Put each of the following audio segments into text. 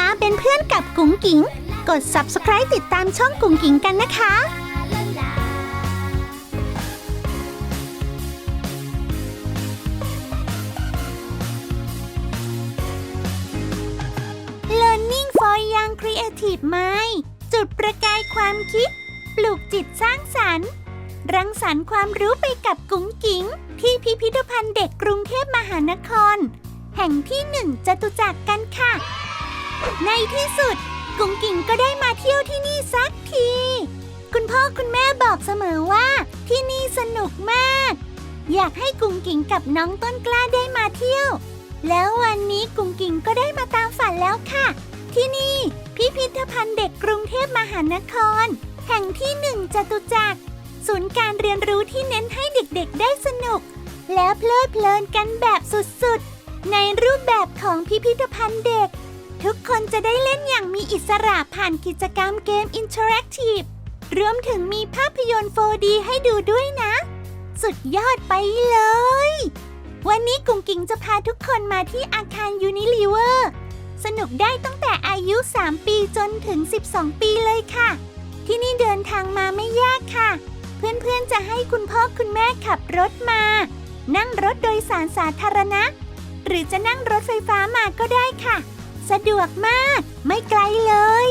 มาเป็นเพื่อนกับกุ๋งกิ๋ง กด subscribe ติดตามช่องกุ๋งกิ๋งกันนะคะ Learning for Young Creative Mind จุดประกายความคิด ปลูกจิตสร้างสรรค์ รังสรรค์ความรู้ไปกับกุ๋งกิ๋งที่พิพิธภัณฑ์เด็กกรุงเทพมหานคร แห่งที่หนึ่งจตุจักรกันค่ะ ในที่สุด กุ๋งกิ๋งก็ได้มาเที่ยวที่นี่สักที คุณพ่อคุณแม่บอกเสมอว่า ที่นี่สนุกมาก อยากให้กุ๋งกิ๋งกับน้องต้นกล้าได้มาเที่ยว แล้ววันนี้กุ๋งกิ๋งก็ได้มาตามฝันแล้วค่ะ ที่นี่ พิพิธภัณฑ์เด็กกรุงเทพมหานคร แห่งที่หนึ่งจตุจักร ศูนย์การเรียนรู้ที่เน้นให้เด็กๆ ได้สนุก และเพลิดเพลินกันแบบสุดๆ ในรูปแบบของพิพิธภัณฑ์เด็ก ทุกคนจะได้เล่นอย่างมีอิสระผ่านกิจกรรมเกมอินเทอร์แอคทีฟรวมถึงมีภาพยนตร์ 4D ให้ดูด้วยนะ สุดยอดไปเลย วันนี้กุ่งกิงจะพาทุกคนมาที่อาคาร Unilever สนุกได้ตั้งแต่อายุ 3 ปีจนถึง 12 ปีเลยค่ะ ที่นี่เดินทางมาไม่ยากค่ะ เพื่อนๆจะให้คุณพ่อคุณแม่ขับรถมา นั่งรถโดยสารสาธารณะ หรือจะนั่งรถไฟฟ้ามาก็ได้ค่ะ สะดวกมาก ไม่ไกลเลย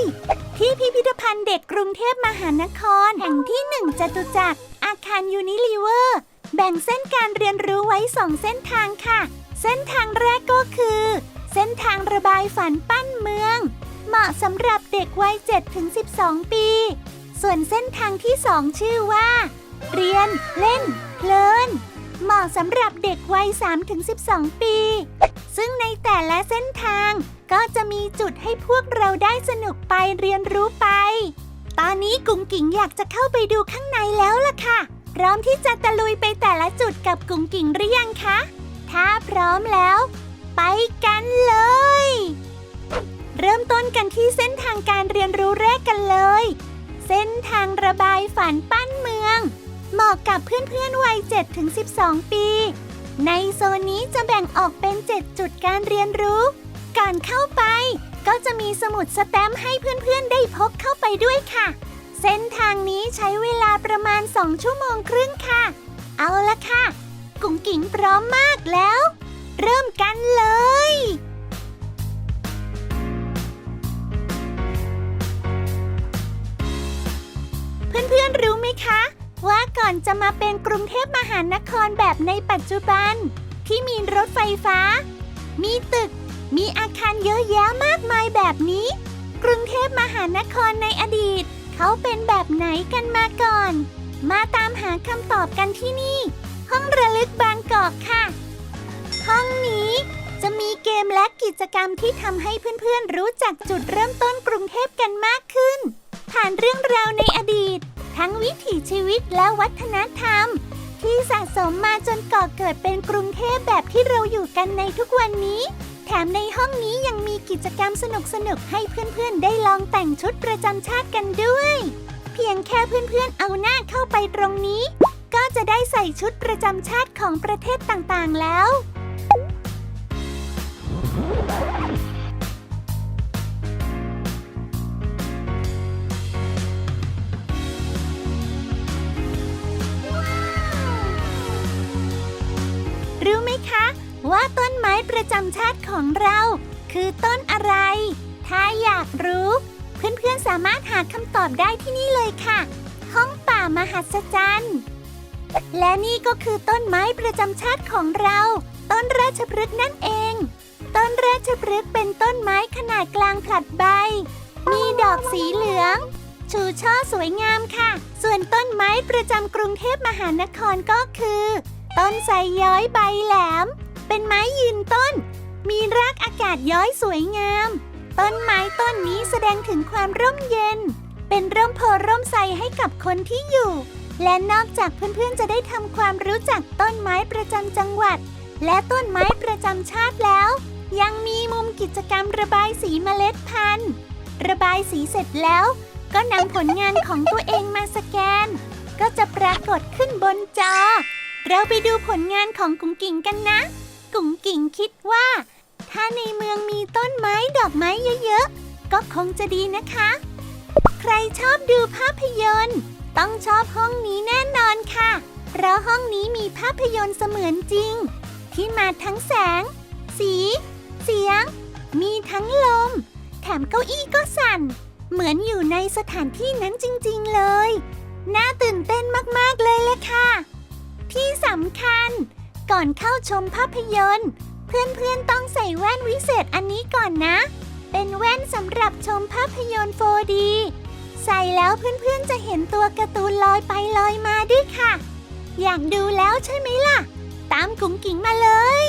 ที่พิพิธภัณฑ์เด็กกรุงเทพมหานคร แห่งที่หนึ่งจตุจักร อาคารยูนิลีเวอร์ แบ่งเส้นการเรียนรู้ไว้สองเส้นทางค่ะ เส้นทางแรกก็คือ เส้นทางระบายฝันปั้นเมือง เหมาะสำหรับเด็กวัย7-12 ปี ส่วนเส้นทางที่สองชื่อว่า เรียน เล่น เพลินเหมาะสำหรับเด็กวัย 3-12 ปี ซึ่งในแต่ละเส้นทาง ก็จะมีจุดให้พวกเราได้สนุกไปเรียนรู้ไป ตอนนี้กุ๋งกิ๋งอยากจะเข้าไปดูข้างในแล้วล่ะค่ะ พร้อมที่จะตะลุยไปแต่ละจุดกับกุ๋งกิ๋งหรือยังคะ ถ้าพร้อมแล้ว ไปกันเลย เริ่มต้นกันที่เส้นทางการเรียนรู้แรกกันเลย เส้นทางระบายฝันปั้นเมือง เหมาะกับเพื่อนๆวัย7-12 ปี ในโซนนี้จะแบ่งออกเป็น 7 จุดการเรียนรู้ ก่อนเข้าไป ก็จะมีสมุดสแตมป์ให้เพื่อนๆได้พกเข้าไปด้วยค่ะ เส้นทางนี้ใช้เวลาประมาณ 2 ชั่วโมงครึ่งค่ะ เอาละค่ะ กุ๋งกิ๋งพร้อมมากแล้ว เริ่มกันเลยเพื่อนๆรู้ไหมคะ ว่าก่อนจะมาเป็นกรุงเทพมหานครแบบในปัจจุบัน ที่มีรถไฟฟ้า มีตึก มีอาคารเยอะแยะมากมายแบบนี้ กรุงเทพมหานครในอดีต เขาเป็นแบบไหนกันมาก่อน มาตามหาคำตอบกันที่นี่ ห้องระลึกบางกอกค่ะ ห้องนี้จะมีเกมและกิจกรรมที่ทำให้เพื่อนๆ รู้จักจุดเริ่มต้นกรุงเทพกันมากขึ้น ผ่านเรื่องราวในอดีต ทั้งวิถีชีวิตและวัฒนธรรม ที่สะสมมาจนก่อเกิดเป็นกรุงเทพแบบที่เราอยู่กันในทุกวันนี้ แถมในห้องนี้ยังมีกิจกรรมสนุกๆให้เพื่อนๆ ได้ลองแต่งชุดประจำชาติกันด้วย เพียงแค่เพื่อนๆ เอาหน้าเข้าไปตรงนี้ ก็จะได้ใส่ชุดประจำชาติของประเทศต่างๆแล้ว ประจำชาติของเรา คือต้นอะไร ถ้าอยากรู้ เพื่อนๆสามารถหาคำตอบได้ที่นี่เลยค่ะ ห้องป่ามหัศจรรย์และนี่ก็คือต้นไม้ประจำชาติของเรา ต้นราชพฤกษ์นั่นเอง ต้นราชพฤกษ์เป็นต้นไม้ขนาดกลางผลัดใบ มีดอกสีเหลือง ชูช่อสวยงามค่ะ ส่วนต้นไม้ประจำกรุงเทพมหานครก็คือ ต้นไทรย้อยใบแหลม เป็นไม้ยืนต้น มีรากอากาศย้อยสวยงาม ต้นไม้ต้นนี้แสดงถึงความร่มเย็น เป็นร่มโพร่มไทรให้กับคนที่อยู่ และนอกจากเพื่อนๆจะได้ทำความรู้จักต้นไม้ประจำจังหวัด และต้นไม้ประจำชาติแล้ว ยังมีมุมกิจกรรมระบายสีเมล็ดพันธุ์ ระบายสีเสร็จแล้ว ก็นำผลงานของตัวเองมาสแกน ก็จะปรากฏขึ้นบนจอเราไปดูผลงานของกุ๋งกิ่งกันนะ กุ๋งกิ่งคิดว่า ถ้าในเมืองมีต้นไม้ดอกไม้เยอะๆ ก็คงจะดีนะคะ ใครชอบดูภาพยนตร์ ต้องชอบห้องนี้แน่นอนค่ะ เพราะห้องนี้มีภาพยนตร์เสมือนจริง ที่มาทั้งแสง สี เสียง มีทั้งลม แถมเก้าอี้ก็สั่น เหมือนอยู่ในสถานที่นั้นจริงๆเลย น่าตื่นเต้นมากๆเลยแหละค่ะ ที่สำคัญ ก่อนเข้าชมภาพยนตร์ เพื่อนๆต้องใส่แว่นวิเศษอันนี้ก่อนนะ เป็นแว่นสำหรับชมภาพยนตร์ 4D ใส่แล้วเพื่อนๆจะเห็นตัวการ์ตูนลอยไปลอยมาด้วยค่ะ อยากดูแล้วใช่ไหมล่ะ ตามกุ๋งกิ๋งมาเลย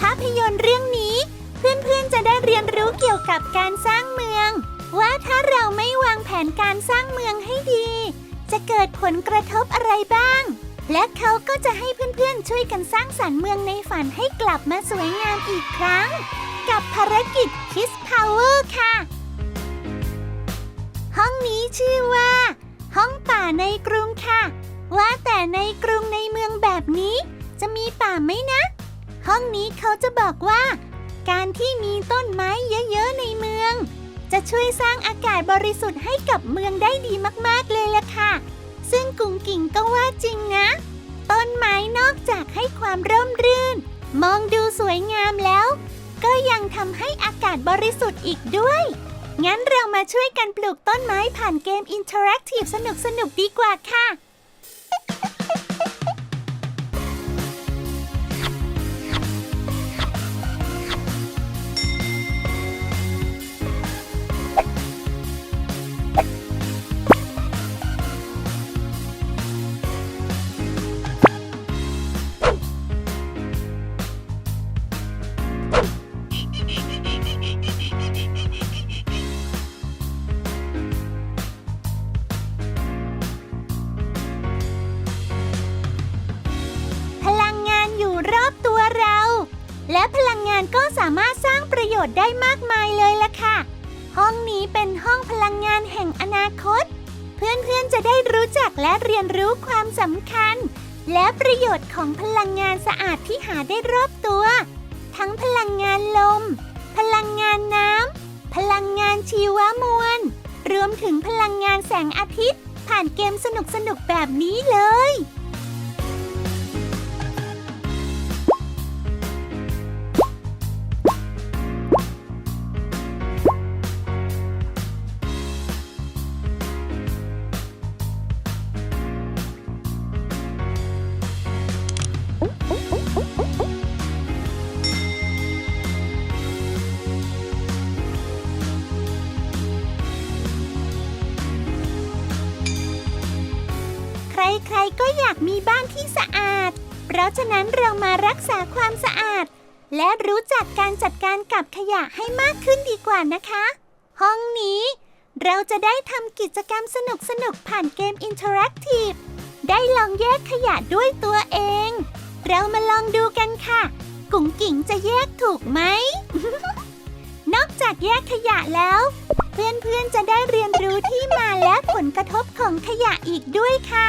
ภาพยนตร์เรื่องนี้เพื่อนๆจะได้เรียนรู้เกี่ยวกับการสร้างเมือง ว่าถ้าเราไม่วางแผนการสร้างเมืองให้ดี จะเกิดผลกระทบอะไรบ้าง และเขาก็จะให้เพื่อนๆช่วยกันสร้างสรรค์เมืองในฝันให้กลับมาสวยงามอีกครั้ง กับภารกิจ Kiss Power ค่ะ ห้องนี้ชื่อว่า ห้องป่าในกรุงค่ะ ว่าแต่ในกรุงในเมืองแบบนี้ จะมีป่าไหมนะ ห้องนี้เขาจะบอกว่า การที่มีต้นไม้เยอะๆในเมือง จะช่วยสร้างอากาศบริสุทธิ์ให้กับเมืองได้ดีมากๆเลยล่ะค่ะ ซึ่งกุงกิ่งก็ว่าจริงนะ ต้นไม้นอกจากให้ความร่มรื่น มองดูสวยงามแล้ว ก็ยังทำให้อากาศบริสุทธิ์อีกด้วย งั้นเรามาช่วยกันปลูกต้นไม้ผ่านเกมอินเทอร์แอคทีฟสนุกๆดีกว่าค่ะ ได้มากมายเลยล่ะค่ะ ห้องนี้เป็นห้องพลังงานแห่งอนาคต เพื่อนๆจะได้รู้จักและเรียนรู้ความสำคัญ และประโยชน์ของพลังงานสะอาดที่หาได้รอบตัว ทั้งพลังงานลม พลังงานน้ำพลังงานชีวมวล รวมถึงพลังงานแสงอาทิตย์ ผ่านเกมสนุกๆแบบนี้เลย มีบ้านที่สะอาด เพราะฉะนั้นเรามารักษาความสะอาด และรู้จักการจัดการกับขยะให้มากขึ้นดีกว่านะคะ ห้องนี้ เราจะได้ทำกิจกรรมสนุกๆผ่านเกมอินเทอร์แอคทีฟได้ลองแยกขยะด้วยตัวเอง เรามาลองดูกันค่ะ กุ๋งกิ่งจะแยกถูกไหม นอกจากแยกขยะแล้ว เพื่อนๆจะได้เรียนรู้ที่มาและผลกระทบของขยะอีกด้วยค่ะ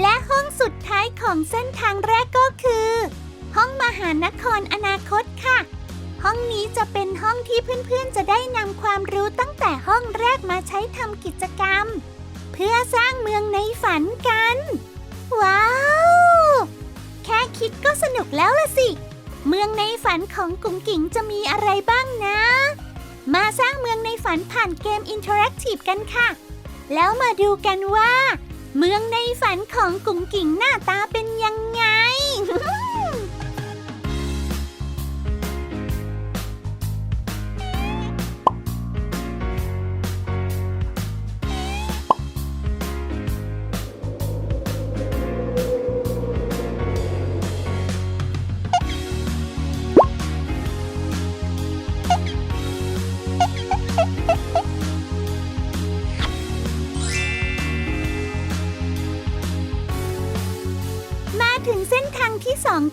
และห้องสุดท้ายของเส้นทางแรกก็คือ ห้องมหานครอนาคตค่ะ ห้องนี้จะเป็นห้องที่เพื่อนๆ จะได้นำความรู้ตั้งแต่ห้องแรกมาใช้ทำกิจกรรม เพื่อสร้างเมืองในฝันกัน ว้าว คิดก็สนุกแล้วล่ะสิ เมืองในฝันของกุ๋งกิ๋งจะมีอะไรบ้างนะ มาสร้างเมืองในฝันผ่านเกมอินเทอร์แอคทีฟกันค่ะ แล้วมาดูกันว่า เมืองในฝันของกุ๋งกิ๋งหน้าตาเป็นยังไง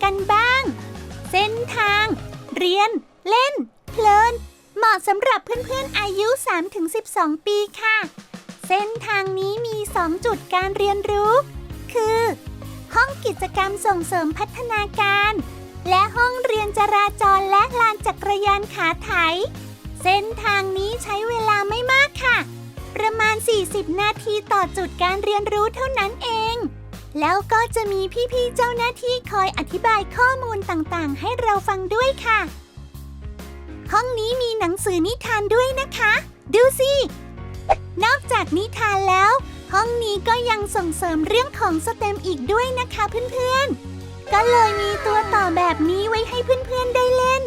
กันบ้าง เส้นทาง เรียน เล่น เพลิน เหมาะสำหรับเพื่อนๆอายุ 3-12 ปีค่ะ เส้นทางนี้มี 2 จุดการเรียนรู้ คือ ห้องกิจกรรมส่งเสริมพัฒนาการ และห้องเรียนจราจรและลานจักรยานขาไถ เส้นทางนี้ใช้เวลาไม่มากค่ะ ประมาณ 40 นาทีต่อจุดการเรียนรู้เท่านั้นเอง แล้วก็จะมีพี่ๆเจ้าหน้าที่คอยอธิบายข้อมูลต่างๆ ให้เราฟังด้วยค่ะ ห้องนี้มีหนังสือนิทานด้วยนะคะ ดูสิ นอกจากนิทานแล้ว ห้องนี้ก็ยังส่งเสริมเรื่องของสเต็มอีกด้วยนะคะเพื่อนๆ ก็เลยมีตัวต่อแบบนี้ไว้ให้เพื่อนๆได้เล่น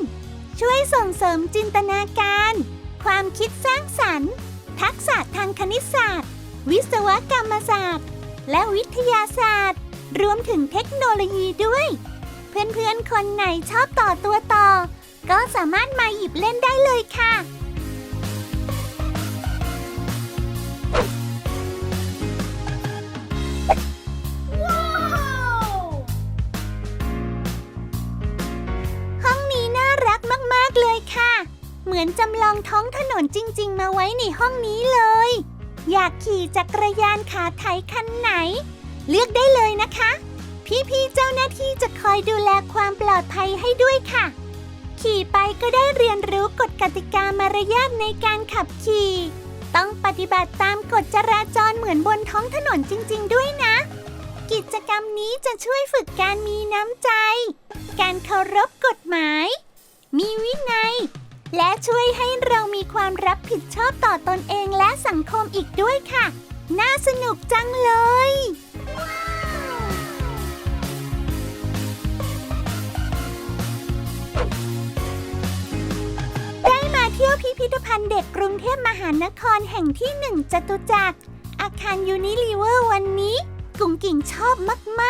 ช่วยส่งเสริมจินตนาการ ความคิดสร้างสรรค์ ทักษะทางคณิตศาสตร์ วิศวกรรมศาสตร์ และวิทยาศาสตร์ รวมถึงเทคโนโลยีด้วย เพื่อนๆ คนไหนชอบต่อตัวต่อ ก็สามารถมาหยิบเล่นได้เลยค่ะ ห้องนี้น่ารักมากๆเลยค่ะ เหมือนจำลองท้องถนนจริง ๆ มาไว้ในห้องนี้เลย อยากขี่จักรยานขาไถคันไหน เลือกได้เลยนะคะ พี่ๆเจ้าหน้าที่จะคอยดูแลความปลอดภัยให้ด้วยค่ะ ขี่ไปก็ได้เรียนรู้กฎกติกามารยาทในการขับขี่ ต้องปฏิบัติตามกฎจราจรเหมือนบนท้องถนนจริง ๆ ด้วยนะ กิจกรรมนี้จะช่วยฝึกการมีน้ำใจ การเคารพกฎหมายมีวินัย และช่วยให้เรามีความรับผิดชอบต่อตอนเองและสังคมอีกด้วยค่ะ น่าสนุกจังเลยได้มาเที่ยวพิพิธภัณฑ์เด็กกรุงเทพมหานครแห่งที่หนึ่งจตุจักร อาคารยูนิลีเวอร์วันนี้ กุ๋งกิ่งชอบม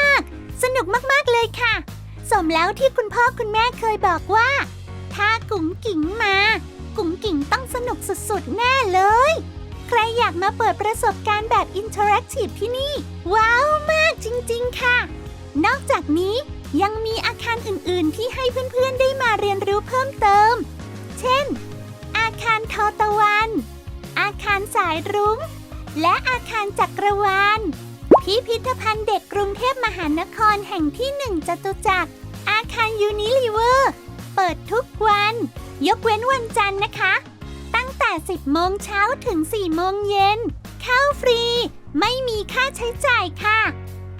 าก ๆ สนุกมาก ๆ เลยค่ะ สมแล้วที่คุณพ่อคุณแม่เคยบอกว่า ถ้ากุ๋งกิ่งมา กุ๋งกิ่งต้องสนุกสุดๆ แน่เลย ใครอยากมาเปิดประสบการณ์แบบอินเทอร์แอคทีฟที่นี่ ว้าวมากจริงๆ ค่ะ นอกจากนี้ยังมีอาคารอื่นๆ ที่ให้เพื่อนๆ ได้มาเรียนรู้เพิ่มเติม เช่น อาคารทอตะวัน อาคารสายรุ้ง และอาคารจักรวาล พิพิธภัณฑ์เด็กกรุงเทพมหานครแห่งที่หนึ่งจตุจักร อาคารยูนิลิเวอร์ เปิดทุกวัน ยกเว้นวันจันทร์นะคะ ตั้งแต่ 10 โมงเช้าถึง 4 โมงเย็น เข้าฟรี ไม่มีค่าใช้จ่ายค่ะ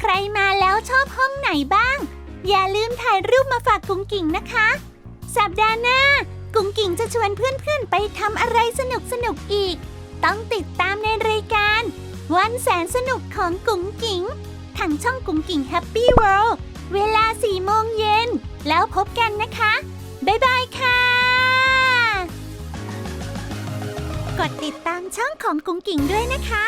ใครมาแล้วชอบห้องไหนบ้าง อย่าลืมถ่ายรูปมาฝากกุ้งกิ่งนะคะ สัปดาห์หน้า กุ้งกิ่งจะชวนเพื่อนๆ ไปทำอะไรสนุกๆอีก ต้องติดตามในรายการ วันแสนสนุกของกุ้งกิ่งทางช่องกุ้งกิ่งแฮปปี้เวิลด์เวลา4โมงเย็น แล้วพบกันนะคะ บ๊ายบายค่ะ กดติดตามช่องของกุ้งกิ่งด้วยนะคะ